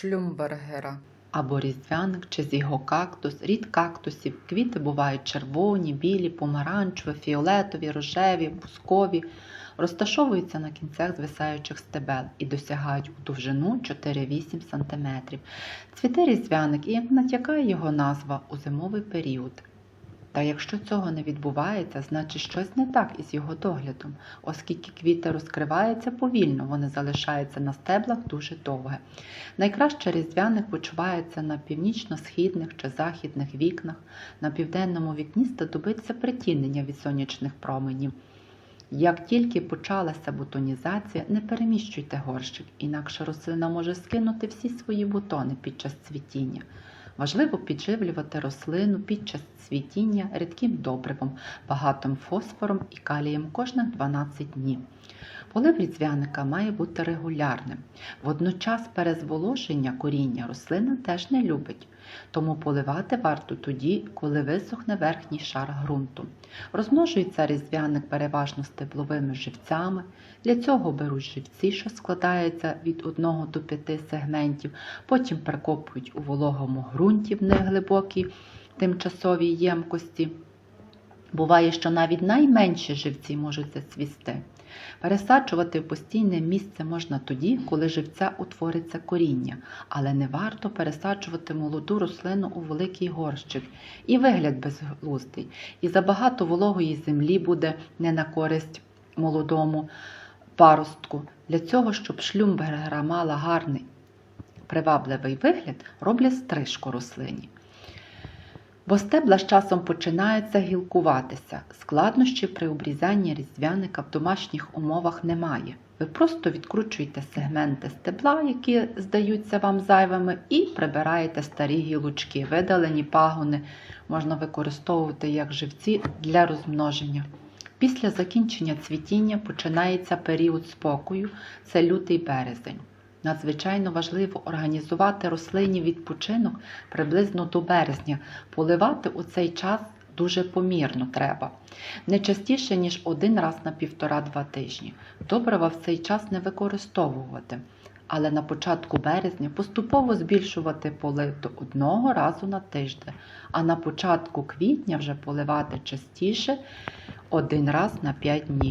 шлюмбергера. або різдвяник чи зігокактус, рід кактусів. Квіти бувають червоні, білі, помаранчеві, фіолетові, рожеві, пускові, Розташовуються на кінцях звисаючих стебел і досягають у довжину 4-8 см. Цвіте різдвяник і, як натякає його назва, у зимовий період. Та якщо цього не відбувається, значить щось не так із його доглядом, оскільки квіти розкриваються повільно, вони залишаються на стеблах дуже довго. Найкраще різдвяник почувається на північно-східних чи західних вікнах. На південному вікні знадобиться притінення від сонячних променів. Як тільки почалася бутонізація, не переміщуйте горщик, інакше рослина може скинути всі свої бутони під час цвітіння. Важливо підживлювати рослину під час цвітіння рідким добривом, багатим фосфором і калієм кожних 12 днів. Полив різдвяника має бути регулярним. Водночас перезволоження коріння рослина теж не любить, тому поливати варто тоді, коли висохне верхній шар ґрунту. Розмножується різдвяник переважно стебловими живцями. Для цього беруть живці, що складаються від 1 до 5 сегментів, потім перекопують у вологому ґрунті в неглибокій тимчасовій ємкості. Буває, що навіть найменші живці можуть зацвісти. Пересаджувати в постійне місце можна тоді, коли живця утвориться коріння, але не варто пересаджувати молоду рослину у великий горщик і вигляд безглуздий. І забагато вологої землі буде не на користь молодому паростку. Для цього, щоб шлюмбергера мала гарний привабливий вигляд, роблять стрижку рослині. Бо стебла з часом починають загілкуватися. Складнощів при обрізанні різдвяника в домашніх умовах немає. Ви просто відкручуєте сегменти стебла, які здаються вам зайвими, і прибираєте старі гілочки. Видалені пагони можна використовувати як живці для розмноження. Після закінчення цвітіння починається період спокою, це лютий березень. Надзвичайно важливо організувати рослині відпочинок приблизно до березня. Поливати у цей час дуже помірно треба. Не частіше, ніж один раз на півтора-два тижні. Добрива в цей час не використовувати. Але на початку березня поступово збільшувати полив до одного разу на тиждень, а на початку квітня вже поливати частіше один раз на 5 днів.